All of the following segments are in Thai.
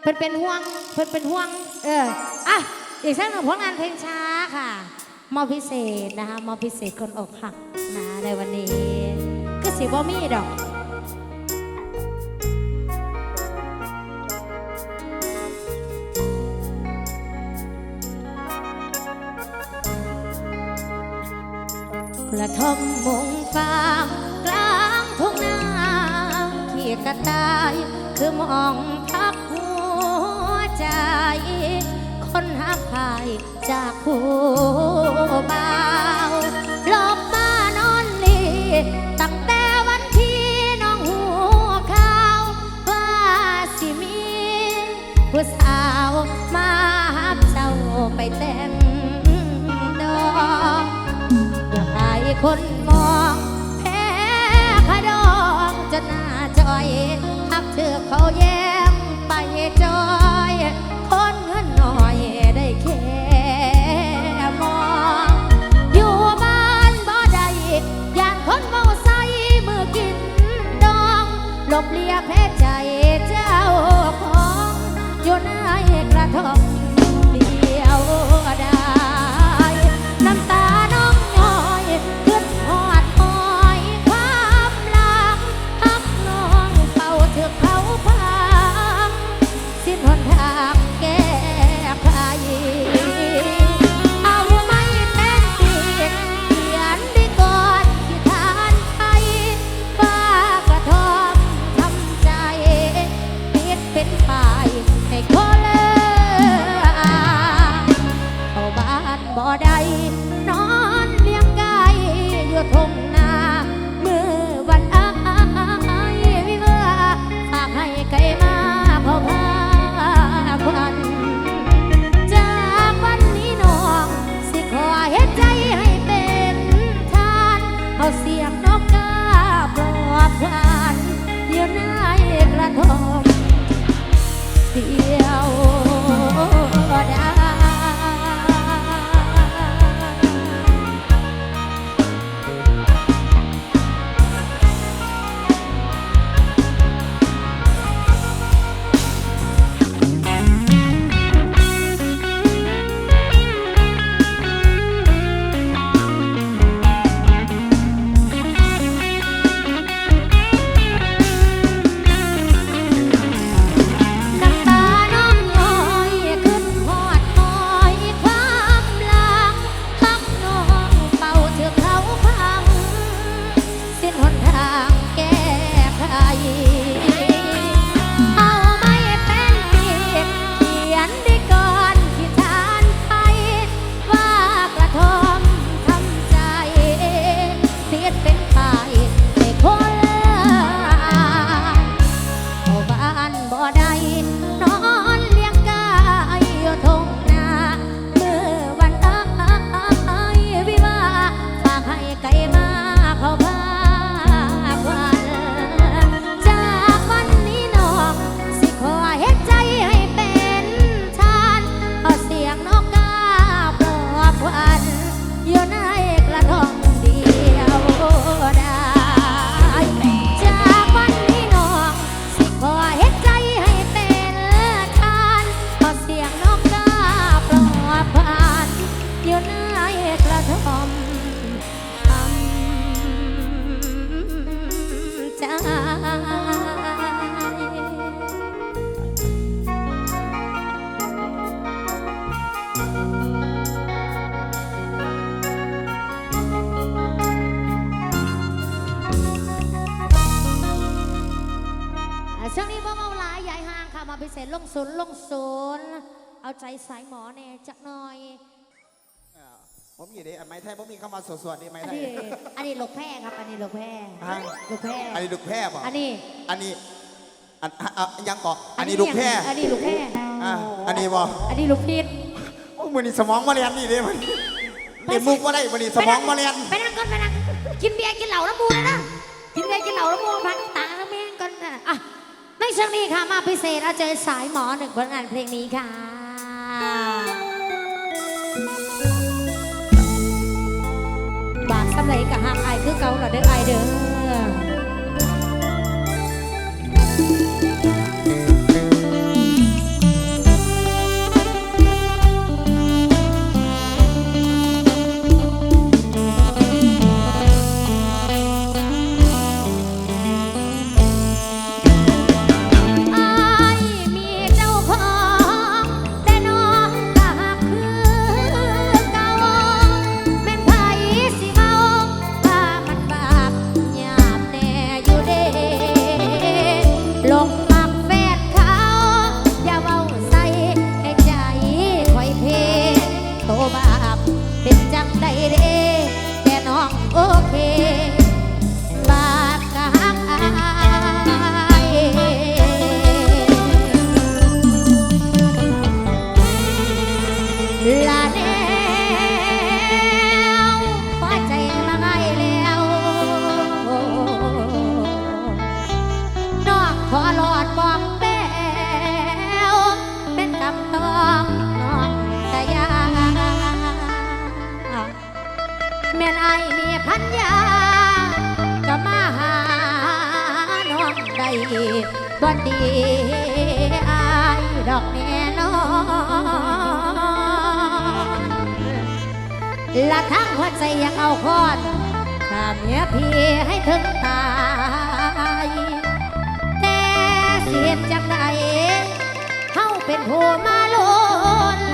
เพิ่นเป็นห่วงเพิ่นเป็นห่วง เอออะอีกสักหนึ่งผลงานเพลงช้าค่ะมอบพิเศษนะคะมอบพิเศษคนอกหักนะในวันนี้ก็สิบ่มีดอกกระทมมงฟางกลางทุ่งนาที่กระต่ายคือมอง คนหักพายจากผู้บ่าวหลบมานอนนี่ตั้งแต่วันที่น้องหูข่าวว่าสิมีผู้สาวมาหับเจ้าไปแต่งดอกอยากอายคนมองแพ้ขะดองจนหน้าจอยหักเธอเขาแย้มไปจอย อยได้แค่มอง อยู่บ้านบ่ได้ย่านคนเมาใส่มือกินดองหลบเลียแพ้ใจเจ้าของอยู่ในกระทง ลงศูนย์ลงศูนย์เอาใจสายหมอแน่จักหน่อยอ่าผมมีเด้อันไม้ไทยผมมีคำว่าสวดๆนี่ไม้อันไทย นี้อันนี้ลูกแพร่ครับ อันนี้ลูกแพร่ฮะ ลูกแพร่อันนี้ลูกแพร่ป่ะอันนี้อันนี้อันอะอะยังก่ออันนี้ลูกแพร่อันนี้ลูกแพร่อะอันนี้บ่อันนี้ลูกพิษโอ้มือนี่สมองมาเรียนนี่เด้มันเรียนมุกมาได้มือนี่สมองมาเรียนไปนั่งก่อนไปนั่งกินเบียร์กินเหล้าน้ำมูนะนะกินเบียร์กินเหล้าน้ำมูพักตาน้ำแม่งก่อนนะอะ ในช่วงนี้ค่ะ มาพิเศษเอาใจสายหมอหนึ่งผลงานเพลงนี้ค่ะ บาทสำเรกับหางไอคือเก่าเหรอเด้อไอเด้อ ละทั้งหัวใจยังเอาคอนข้าเมียพี่ให้ถึงตาย แต่เสียบจากไหนเฮาเป็นผู้มาลน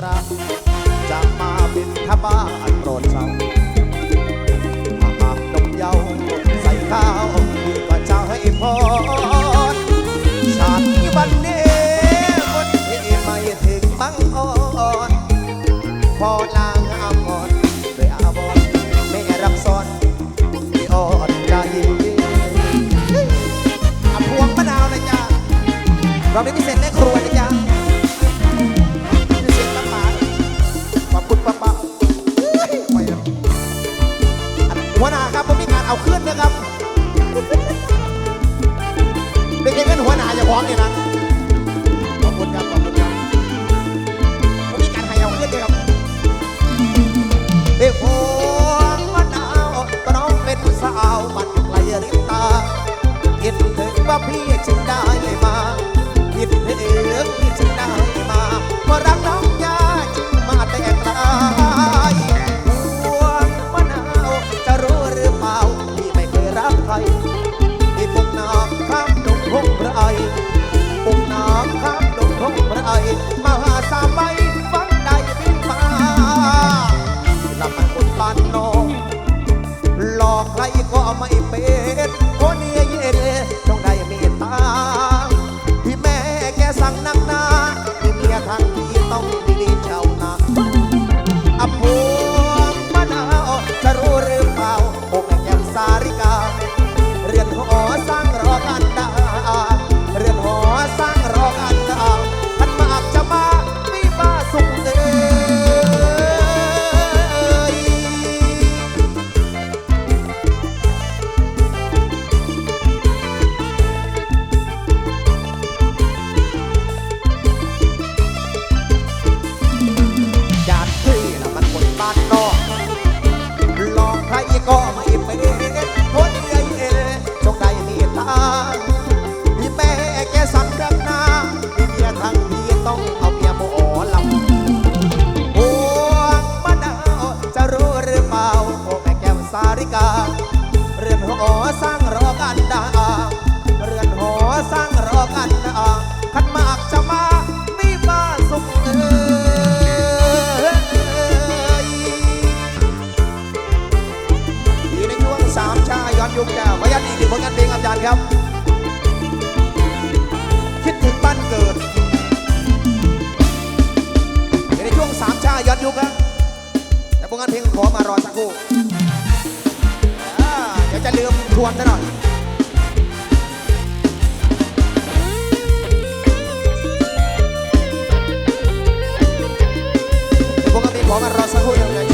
Rafa. walking. ครับ คิดถึงบ้านเกิด ในช่วงสามชาย้อนยุคคะแต่พวกงานเพลงขอมารอสักครู่เดี๋ยวจะลืมทวนซะหน่อยพวกงานเพลงขอมารอสักครู่เดี๋ยว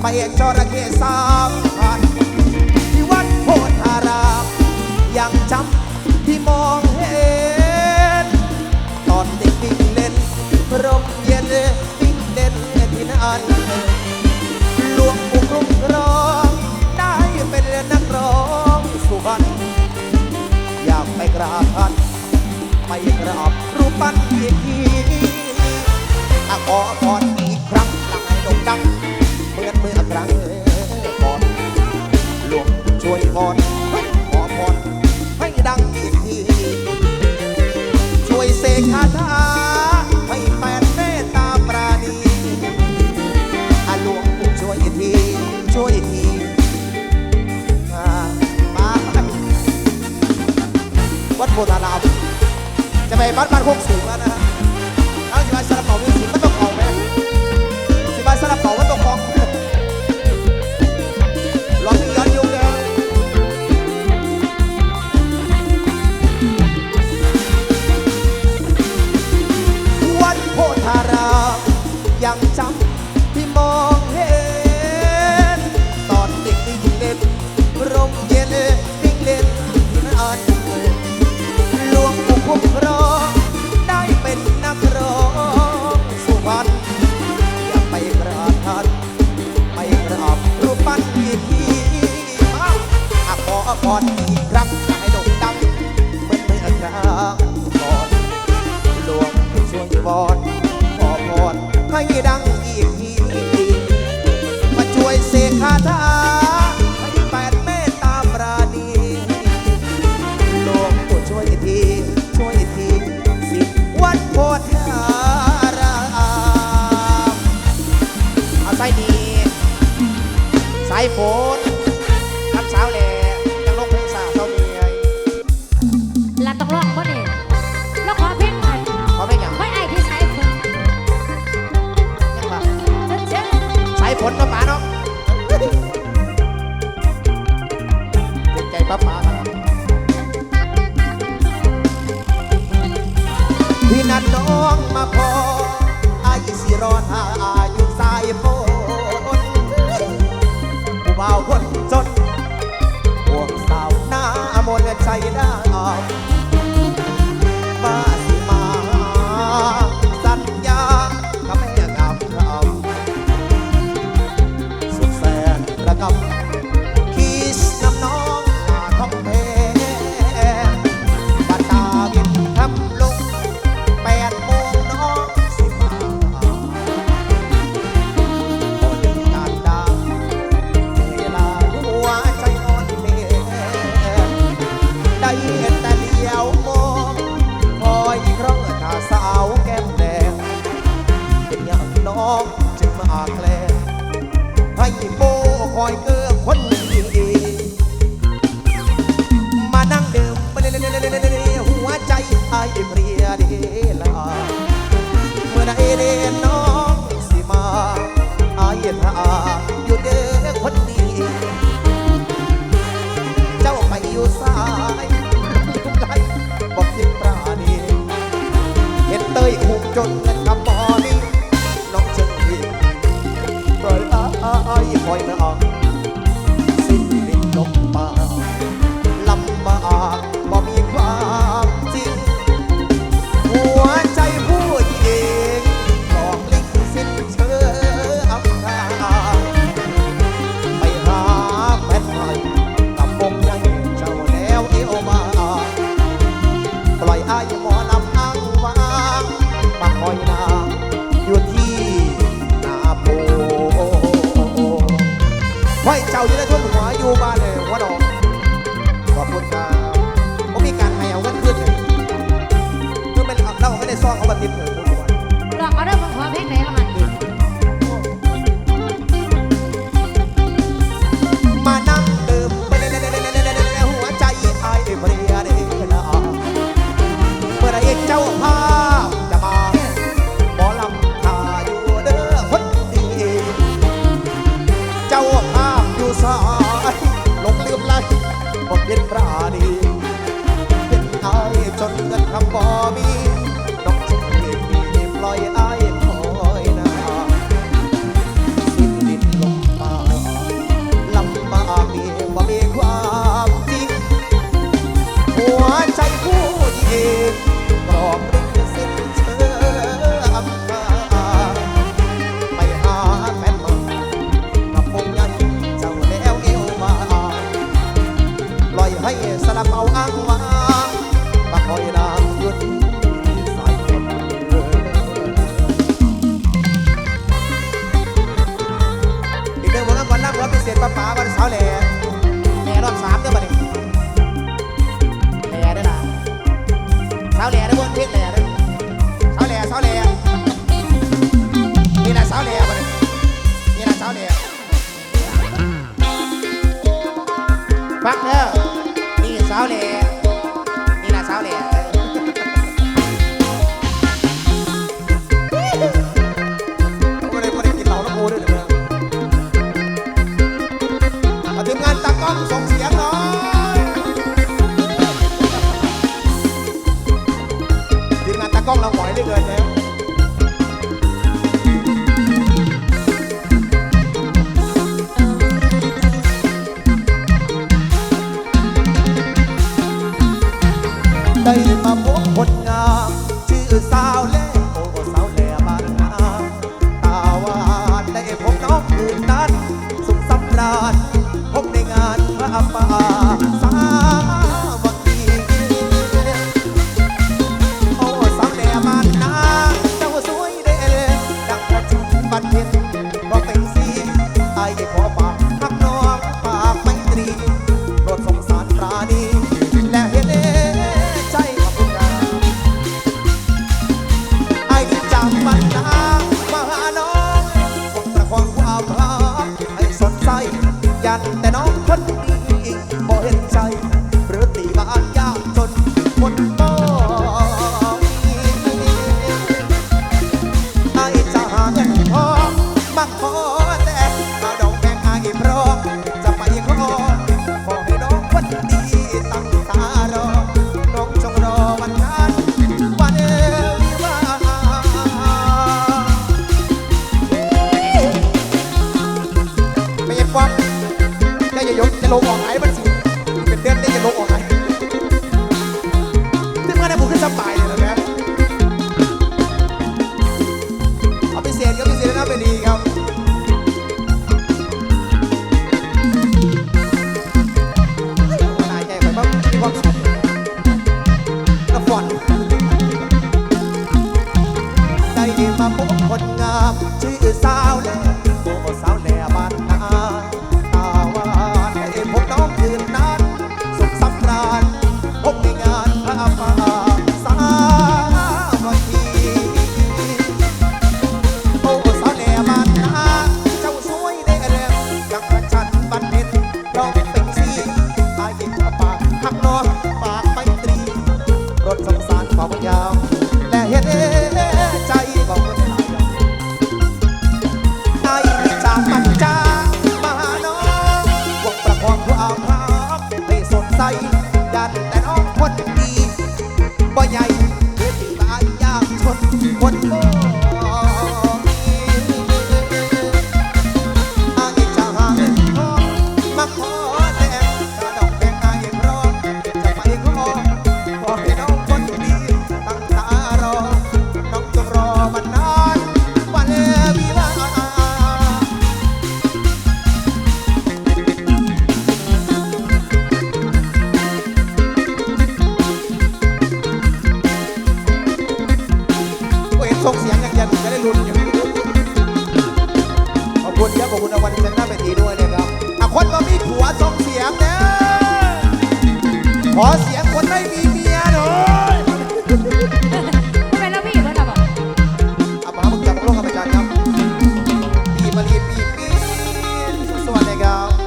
ไปจอระเข้สามพันที่วัดโพธารามยังจำที่มองเห็น ตอนเด็กวิ่งเล่นร่มเย็นวิ่งเล่นที่นั่นหลวงปู่กรุงร้องได้เป็นนักร้องสุพรรณอยากไปกราบท่านไปกราบรูปปั้นเพียงนี้ขอพรอีกครั้งหลังให้ด่งดังือนเมื่อครั้งก่อนหลวงช่วยพรขอพรให้ดังอีกทีช่วยเสกคาถาให้แฟนเมตตาปราณีอาหลวงช่วยทีช่วยทีมาวัดโพธารามจะไปบ้านบ้านโคกสูงแล้วนะ พี่นัดน้องมาพอไอ้สิรอหาอยุสายฝนผู้บ่าวคนจนพวกสาวหน้ามนใจด องจึงมาแกลงให้โบคอยเกื้อคนดีมานั่งดื่มหัวใจไอ้เปรียเดลาเมื่อใดเดนน้องสิมาไอ้ทาอยู่เด้อคนดี เจ้าไปอยู่สายทุกไกลบอกทิ้งปราณีเห็นเต้ยคุกจน 朋友们好。 ได้มาพบคนงามชื่อสาวเล่